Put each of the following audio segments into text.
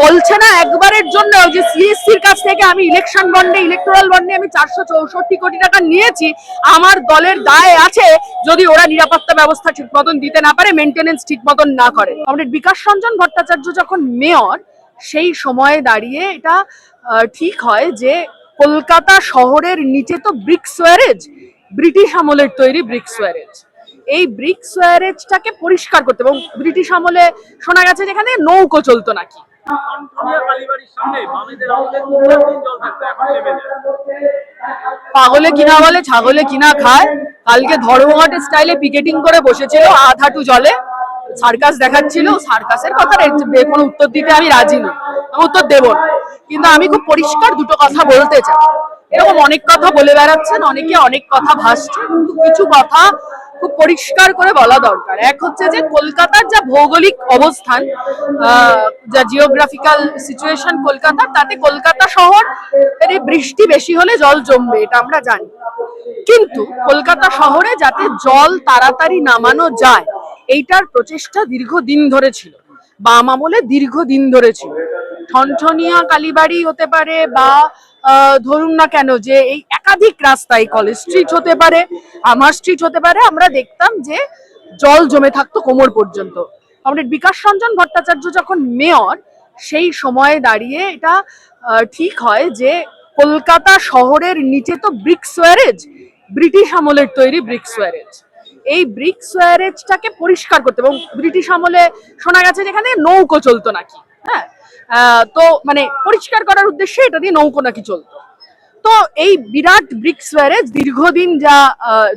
বলছে না একবারের জন্য যে সিএসসির কাছ থেকে আমি ইলেকশন বন্ডে ইলেকটোরাল বন্ডে আমি চারশো চৌষট্টি কোটি টাকা নিয়েছি। আমার দলের দায় আছে যদি ওরা নিরাপত্তা ব্যবস্থা ঠিক মতন দিতে না পারে মেনটেনেন্স ঠিক মতন না করে। আমাদের বিকাশ রঞ্জন ভট্টাচার্য যখন মেয়র, সেই সময়ে দাঁড়িয়ে এটা ঠিক হয় যে কলকাতা শহরের নিচে তো ব্রিক্স ব্রিটিশ আমলের তৈরি ব্রিক্স এই ব্রিক সোয়ারেজটাকে পরিষ্কার করতে এবং ব্রিটিশ আমলে শোনা গেছে যেখানে নৌকো চলতো নাকি? পাগলে কিনা বলে ছাগলে কিনা খায়। কালকে ধর্মঘটের স্টাইলে পিকেটিং করে বসেছিল আধ হাঁটু জলে। সার্কাস দেখাচ্ছিল সার্কাসের কথা কোনো উত্তর দিতে আমি রাজি নই। আমি উত্তর দেব না। কিন্তু আমি খুব পরিষ্কার দুটো কথা বলতে চাই। এরকম অনেক কথা বলে বেড়াচ্ছেন অনেকে অনেক কথা ভাসছে। কিন্তু কিছু কথা খুব পরিষ্কার করে বলা দরকার। এক হচ্ছে যে কলকাতার যা ভৌগোলিক অবস্থান যা জিওগ্রাফিক্যাল সিচুয়েশন কলকাতার, তাতে কলকাতা শহর বৃষ্টি বেশি হলে জল জমবে, এটা আমরা জানি। কিন্তু কলকাতা শহরে যাতে জল তাড়াতাড়ি নামানো যায়, এইটার প্রচেষ্টা দীর্ঘদিন ধরে ছিল। বাম আমলে দীর্ঘদিন ধরে ছিল। ঠনঠনিয়া কালীবাড়ি হতে পারে বা ধরুন না কেন যে এই একাধিক রাস্তায় কলেজ স্ট্রিট হতে পারে, আমার স্ট্রিট হতে পারে, আমরা দেখতাম যে জল জমে থাকতো কোমর পর্যন্ত। আমাদের বিকাশ রঞ্জন ভট্টাচার্য যখন মেয়র সেই সময়ে দাঁড়িয়ে এটা ঠিক হয় যে কলকাতা শহরের নিচে তো ব্রিক সোয়ারেজ ব্রিটিশ আমলের তৈরি ব্রিক সোয়ারেজ এই ব্রিক সোয়ারেজটাকে পরিষ্কার করতে এবং ব্রিটিশ আমলে শোনা গেছে যেখানে নৌকো চলতো নাকি হ্যাঁ? তো মানে পরিষ্কার করার উদ্দেশ্যে এটা দিয়ে নৌকো নাকি চলতো। তো এই বিরাট ব্রিক সোয়ারেজ দীর্ঘদিন যা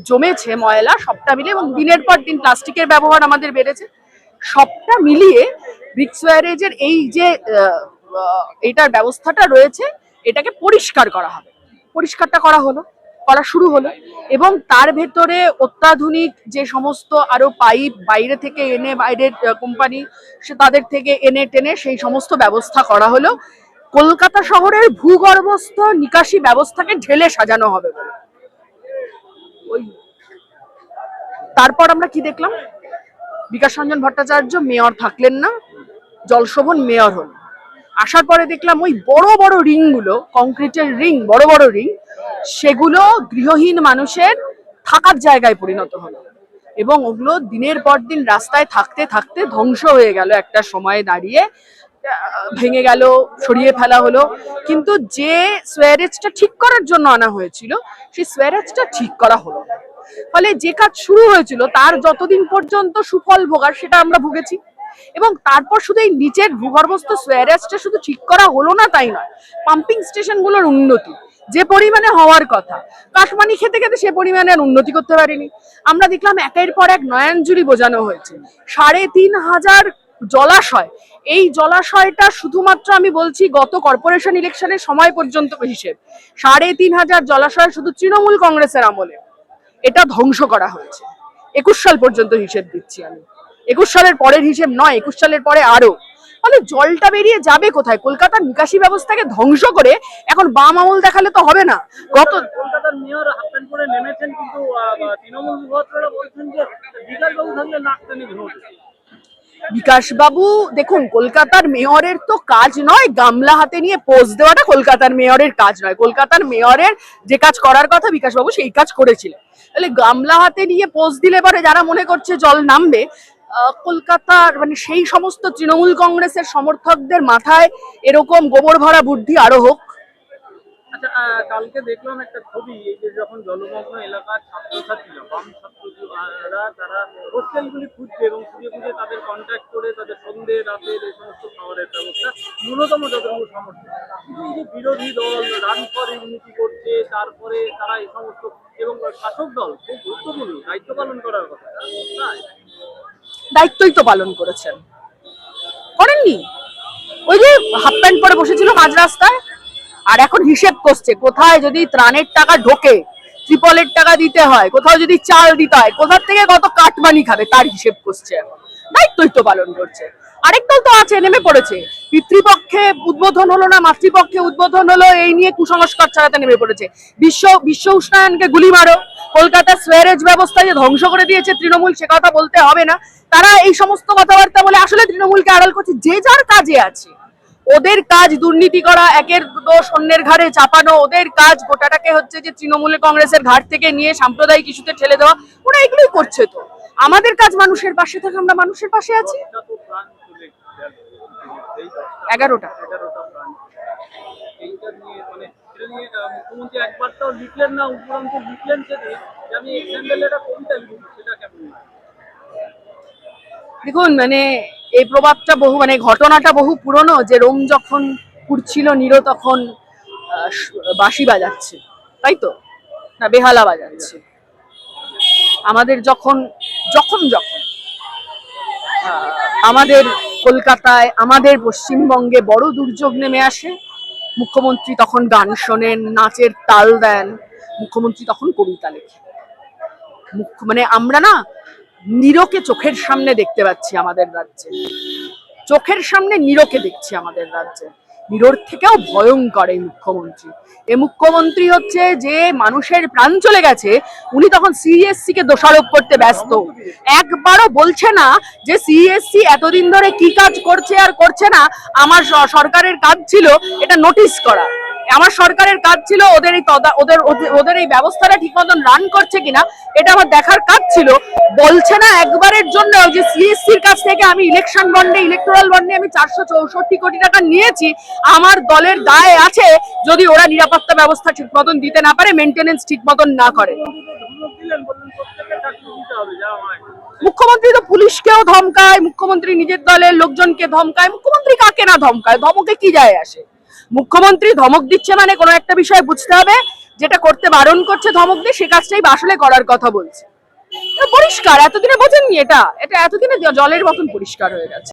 জমেছে ময়লা, সবটা মিলিয়ে এবং দিনের পর দিন প্লাস্টিকের ব্যবহার আমাদের বেড়েছে, সবটা মিলিয়ে ব্রিক সোয়ারেজের এই যে এটার ব্যবস্থাটা রয়েছে, এটাকে পরিষ্কার করা হবে। পরিষ্কারটা করা হলো, করা শুরু হলো এবং তার ভেতরে অত্যাধুনিক যে সমস্ত আরও পাইপ বাইরে থেকে এনে বাইরের কোম্পানি সে তাদের থেকে এনে টেনে সেই সমস্ত ব্যবস্থা করা হলো। কলকাতা শহরের ভূগর্ভস্থ নিকাশি ব্যবস্থাকে ঢেলে সাজানো হবে ওই। তারপর আমরা কি দেখলাম? বিকাশ রঞ্জন ভট্টাচার্য মেয়র থাকলেন না, জলশোভন মেয়র হল আসার পরে দেখলাম ওই বড় বড় রিংগুলো কংক্রিটের রিং, বড় বড় রিং, সেগুলো গৃহহীন মানুষের থাকার জায়গায় পরিণত হলো। এবং ওগুলো দিনের পর দিন রাস্তায় থাকতে থাকতে ধ্বংস হয়ে গেল একটা সময়ে দাঁড়িয়ে। ভেঙে গেল, সরিয়ে ফেলা হলো। কিন্তু যে সোয়ারেজটা ঠিক করার জন্য আনা হয়েছিল, সেই সোয়ারেজটা ঠিক করা হলো। ফলে যে কাজ শুরু হয়েছিল, তার যতদিন পর্যন্ত সুফল ভোগার সেটা আমরা ভুগেছি। এবং তারপর শুধু এই নিচের ভূগর্ভস্থ সোয়ারেজটা শুধু ঠিক করা হলো না, তাই নয়, পাম্পিং স্টেশনগুলোর উন্নতি, যে পরিমাণে হওয়ার কথা, কাঠমানি খেতে খেতে সে পরিমাণে আর উন্নতি করতে পারেনি। আমরা দেখলাম একের পর এক নয়নজুরি বোঝানো হয়েছে। সাড়ে তিন হাজার জলাশয়। এই জলাশয়টা শুধুমাত্র আমি বলছি গত কর্পোরেশন ইলেকশনের সময় পর্যন্ত হিসেব। সাড়ে তিন হাজার জলাশয় শুধু তৃণমূল কংগ্রেসের আমলে। এটা ধ্বংস করা হয়েছে। একুশ সাল পর্যন্ত হিসেব দিচ্ছি আমি। একুশ সালের পরের হিসেব নয়, একুশ সালের পরে আরও মানে জলটা বেরিয়ে যাবে কোথায়? কলকাতার নিকাশি ব্যবস্থাকে ধ্বংস করে এখন বাম আমল দেখালে তো হবে না। গত কলকাতার মেয়র নেমেছেন কিন্তু তৃণমূল বলছেন যে টেনে ঘুমোবে বিকাশ বাবু দেখুন, কলকাতার মেয়রের তো কাজ নয় গামলা হাতে নিয়ে পোজ দেওয়াটা কলকাতার মেয়রের কাজ নয়। কলকাতার মেয়রের যে কাজ করার কথা বিকাশ বাবু সেই কাজ করেছিলেন। তাহলে গামলা হাতে নিয়ে পোজ দিলে পরে যারা মনে করছে জল নামবে কলকাতার মানে সেই সমস্ত তৃণমূল কংগ্রেসের সমর্থকদের মাথায় এরকম গোবর ভরা বুদ্ধি আরও হোক আচ্ছা কালকে দেখলাম একটা ছবি, এই যে যখন জলমগ্ন এলাকার ছাত্রছাত্রীরা, বাম ছাত্ররা তারা হোস্টেলগুলি খুঁজছে এবং খুঁজে খুঁজে তাদের কন্ট্যাক্ট করে তাদের সন্ধ্যে রাতের এই সমস্ত খাবারের ব্যবস্থা, ন্যূনতম যতটুকু সমর্থন কিন্তু এই যে বিরোধী দল রান ফর ইউনিটি করছে, তারপরে তারা এই সমস্ত, এবং শাসক দল খুব গুরুত্বপূর্ণ, দায়িত্ব পালন করার কথা দায়িত্বই তো পালন করেছেন। করেননি? ওই যে হাফ প্যান্ট পরে বসেছিল মাঝ রাস্তায় আর এখন হিসেব করছে, কোথায় যদি ত্রাণের টাকা ঢোকে, ত্রিপলের টাকা দিতে হয়, কোথাও যদি চাল দিতে হয়, কোথার থেকে কত কাটমানি খাবে তার হিসেব করছে এখন। পালন করছে। আরেক দল তো আছে, নেমে পড়েছে। পিতৃপক্ষে উদ্বোধন হলো না, মাতৃপক্ষে উদ্বোধন হলো, এই নিয়ে কুসংস্কার ছাড়াতে নেমে পড়েছে। বিশ্ব বিশ্ব উষ্ণায়নকে গুলি মারো। কলকাতা সোয়ারেজ ব্যবস্থা যে ধ্বংস করে দিয়েছে তৃণমূল, সে কথা বলতে হবে না। তারা এই সমস্ত কথাবার্তা বলে আসলে তৃণমূলকে আড়াল করছে, যে যার কাজে আছে। ওদের কাজ দুর্নীতি করা, একের দোষ অন্যের ঘাড়ে চাপানো, ওদের কাজ গোটাটাকে হচ্ছে যে তৃণমূল কংগ্রেসের ঘাট থেকে নিয়ে সাম্প্রদায়িক ইস্যুতে ঠেলে দেওয়া, ওরা এগুলোই করছে তো আমাদের কাজ মানুষের পাশে থেকে, আমরা মানুষের পাশে আছি এগারোটা? দেখুন মানে এই প্রভাবটা বহু মানে ঘটনাটা বহু পুরনো যে রোম যখন পুড়ছিল নিরো তখন বাঁশি বাজাচ্ছে। তাই তো? না, বেহালা বাজাচ্ছে। আমাদের যখন যখন যখন আমাদের কলকাতায়, আমাদের পশ্চিমবঙ্গে বড় দুর্যোগ নেমে আসে, মুখ্যমন্ত্রী তখন গান শোনেন, নাচের তাল দেন, মুখ্যমন্ত্রী তখন কবিতা লেখেন। মুখ্য- মানে আমরা না নিরোকে চোখের সামনে দেখতে পাচ্ছি আমাদের রাজ্যে। চোখের সামনে নিরোকে দেখছি আমাদের রাজ্যে। নিরোর থেকেও ভয়ঙ্কর এই মুখ্যমন্ত্রী। এ মুখ্যমন্ত্রী হচ্ছে যে মানুষের প্রাণ চলে গেছে, উনি তখন সিএসসি কে দোষারোপ করতে ব্যস্ত। একবারও বলছে না যে সিএসসি এতদিন ধরে কি কাজ করছে আর করছে না, আমার সরকারের কাজ ছিল এটা নোটিশ করা। আমার সরকারের কাজ ছিল ওদের এই ওদের ওদের- এই ব্যবস্থাটা ঠিক মতন রান করছে কিনা, এটা আমার দেখার কাজ ছিল। বলছে না একবারের জন্য যে সিএসসির কাছ থেকে আমি ইলেকশন বন্ডে ইলেকটোরাল বন্ডে আমি চারশো চৌষট্টি কোটি টাকা নিয়েছি। আমার দলের দায় আছে যদি ওরা নিরাপত্তা ব্যবস্থা ঠিক মতন দিতে না পারে মেনটেনেন্স ঠিক মতন না করে। মুখ্যমন্ত্রী তো পুলিশকেও ধমকায়, মুখ্যমন্ত্রী নিজের দলের লোকজনকে ধমকায়, মুখ্যমন্ত্রী কাকে না ধমকায়? ধমকে কি যায় আসে? মুখ্যমন্ত্রী ধমক দিচ্ছে মানে কোনো একটা বিষয় বুঝতে হবে, যেটা করতে বারণ করছে ধমক দিয়ে সে কাজটাই বাসলে করার কথা বলছে। পরিষ্কার, এতদিনে বোঝেননি এটা। এটা এতদিনে জলের মতন পরিষ্কার হয়ে গেছে।